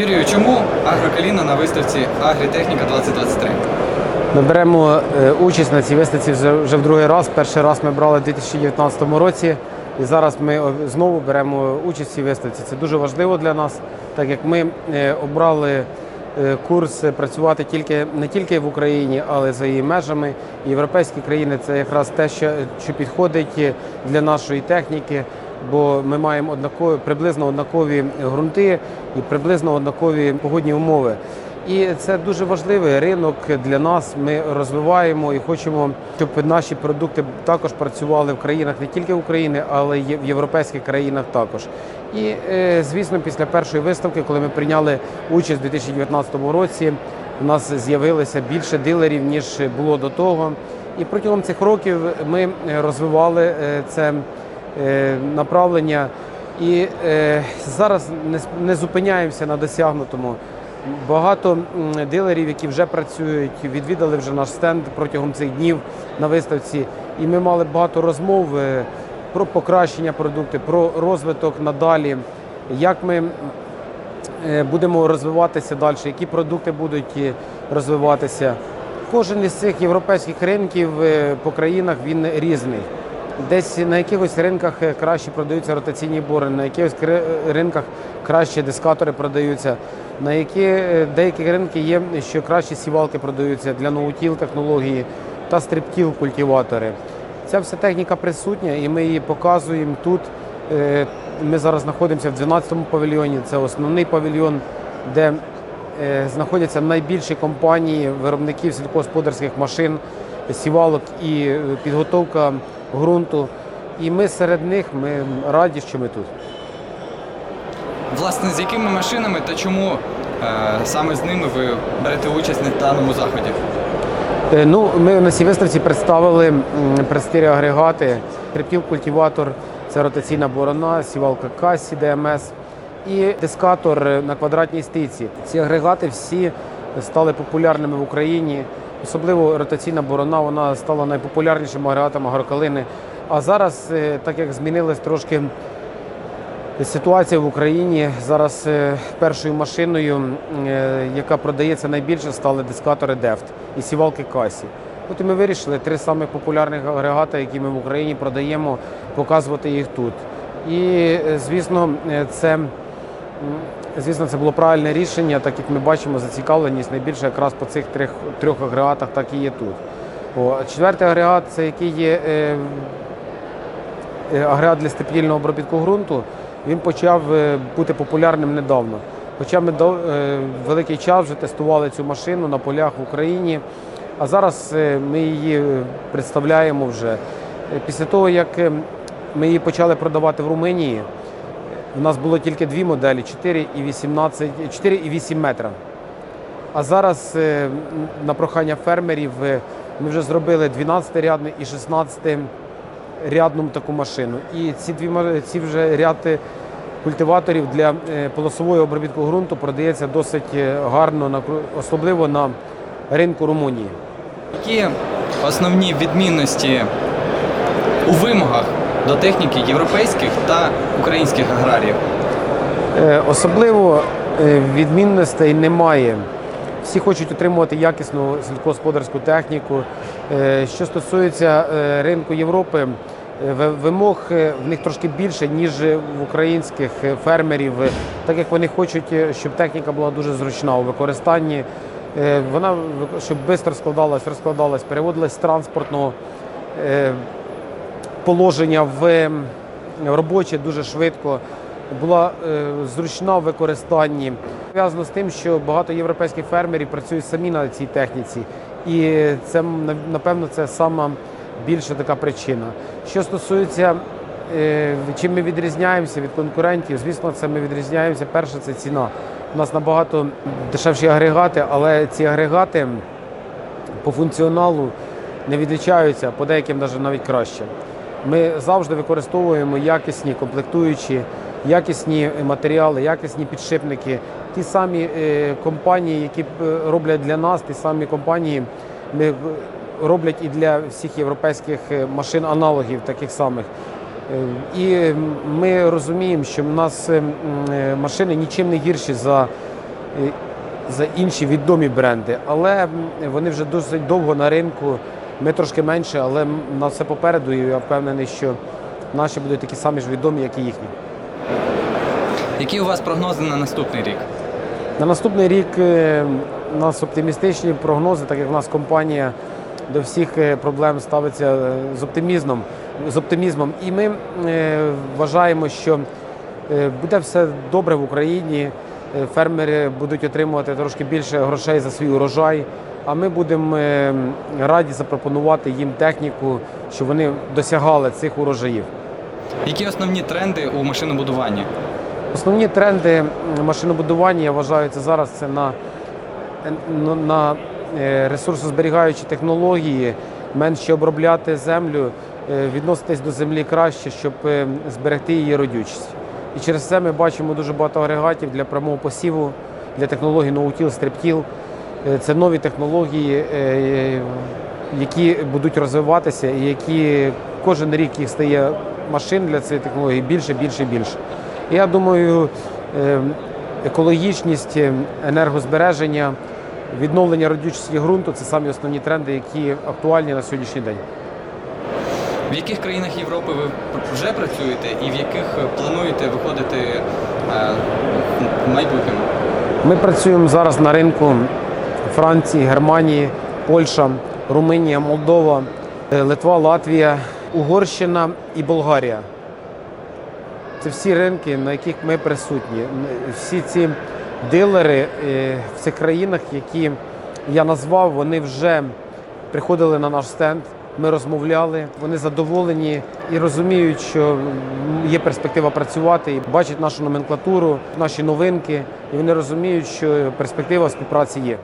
Юрію, чому агрокаліна на виставці Агрітехніка 2023? Ми беремо е, участь на цій виставці вже, в другий раз. Перший раз ми брали у 2019 році, і зараз ми знову беремо участь в цій виставці. Це дуже важливо для нас, так як ми е, обрали е, курс працювати тільки не тільки в Україні, але за її межами. Європейські країни це якраз те, що підходить для нашої техніки. Бо ми маємо однакові приблизно однакові ґрунти і приблизно однакові погодні умови. І це дуже важливий ринок для нас. Ми розвиваємо і хочемо, щоб наші продукти також працювали в країнах не тільки України, але й в європейських країнах також. І е, звісно, після першої виставки, коли ми прийняли участь у 2019 році, у нас з'явилося більше дилерів ніж було до того. І протягом цих років ми е, розвивали е, це направлення. І е, зараз не, зупиняємося на досягнутому. Багато дилерів, які вже працюють, відвідали вже наш стенд протягом цих днів на виставці. І ми мали багато розмов е, про покращення продукту, про розвиток надалі, як ми е, будемо розвиватися далі, які продукти будуть е, розвиватися. Кожен із цих європейських ринків е, по країнах він різний. Десь на якихось ринках е, краще продаються ротаційні бори, на якихось е, ринках краще дискатори продаються. На які е, деякі ринки є, що кращі сівалки продаються для ноутіл технології та стріптіл культиватори. Ця вся техніка присутня, і ми її показуємо тут. Ми зараз знаходимося в 12-му павільйоні. Це основний павільйон, де знаходяться найбільші компанії виробників сільськогосподарських машин, сівалок і підготовка ґрунту. І ми серед них ми раді, що ми тут. Власне, з якими машинами та чому е, саме з ними ви берете участь на даному заході? Е, Ну, ми на цій виставці представили м, престирі агрегати, трипіл культиватор, це ротаційна борона, сівалка касі, ДМС і дискатор на квадратній стиці. Ці агрегати всі стали популярними в Україні. Особливо ротаційна борона вона стала найпопулярнішим агрегатом агрокалини. А зараз, е, так як змінилась трошки Ситуація в Україні зараз е, першою машиною, е, яка продається найбільше, стали дискатори DEFT і сівалки Касі. От і ми вирішили три самих популярних агрегати, які ми в Україні продаємо, показувати їх тут. І звісно, це звісно, це було правильне рішення, так як ми бачимо, зацікавленість найбільше якраз по цих трьох, трьох агрегатах, так і є тут. О, четвертий агрегат, це який є е, е, агрегат для степільного обробітку ґрунту, він почав е, бути популярним недавно. Хоча ми до- е, великий час вже тестували цю машину на полях в Україні, а зараз е, ми її представляємо вже. Після того, як ми її почали продавати в Румунії, у нас було тільки дві моделі 4 і 18, 4 і 8 метра. А зараз е, на прохання фермерів е, ми вже зробили 12-рядний і 16-рядну таку машину. І ці дві ці вже ряди культиваторів для е, полосового обробітку ґрунту продається досить е, гарно, особливо на ринку Румунії. Які основні відмінності у вимогах до техніки європейських та українських аграріїв? Е, Особливо е, відмінностей немає. Всі хочуть отримувати якісну сільськогосподарську техніку. Е, Що стосується ринку Європи, вимог в них трошки більше, ніж в українських фермерів, так як вони хочуть, щоб техніка була дуже зручна у використанні. Вона щоб швидко складалась, розкладалась, переводилась з транспортного положення в ем, робоче дуже швидко, була е, зручна в використанні. Пов'язано з тим, що багато європейських фермерів працюють самі на цій техніці, і це напевно це сама більша така причина. Що стосується е, чим ми відрізняємося від конкурентів, звісно, це ми відрізняємося. Перше, це ціна. У нас набагато дешевші агрегати, але ці агрегати по функціоналу не відрізняються, по деяким навіть краще. Ми завжди використовуємо якісні комплектуючі, якісні матеріали, якісні підшипники. Ті самі е, компанії, які е, роблять для нас, ті самі компанії ми е, роблять і для всіх європейських машин аналогів таких самих. І ми розуміємо, що в нас е, м, е, машини нічим не гірші за за інші відомі бренди, але вони вже досить довго на ринку. Ми трошки менше, але нас все попереду, і я впевнений, що наші будуть такі самі ж відомі, як і їхні. Які у вас прогнози на наступний рік? На наступний рік е, у нас оптимістичні прогнози, так як в нас компанія до всіх е, проблем ставиться е, з оптимізмом. З оптимізмом. І ми вважаємо, що буде все добре в Україні. Фермери будуть отримувати трошки більше грошей за свій урожай. А ми будемо е, раді запропонувати їм техніку, щоб вони досягали цих урожаїв. Які основні тренди у машинобудуванні? Основні тренди машинобудування, я вважаю, це зараз це на, на, на е, ресурсозберігаючі технології, менше обробляти землю, е, відноситись до землі краще, щоб е, зберегти її родючість. І через це ми бачимо дуже багато агрегатів для прямого посіву, для технологій ноутіл, стриптіл. Е, Це нові технології, е, які будуть розвиватися, і які кожен рік їх стає машин для цієї технології більше, більше, більше. Я думаю, е, екологічність, е, енергозбереження, відновлення родючості ґрунту це самі основні тренди, які актуальні на сьогоднішній день. В яких країнах Європи ви вже працюєте і в яких плануєте виходити е, в майбутньому? Ми працюємо зараз на ринку Франції, Германії, Польща, Румунія, Молдова, е, Литва, Латвія, Угорщина і Болгарія. Це всі ринки, на яких ми присутні. Всі ці дилери е, в цих країнах, які я назвав, вони вже приходили на наш стенд. Ми розмовляли, вони задоволені і розуміють, що є перспектива працювати, і бачать нашу номенклатуру, наші новинки, і вони розуміють, що перспектива співпраці є.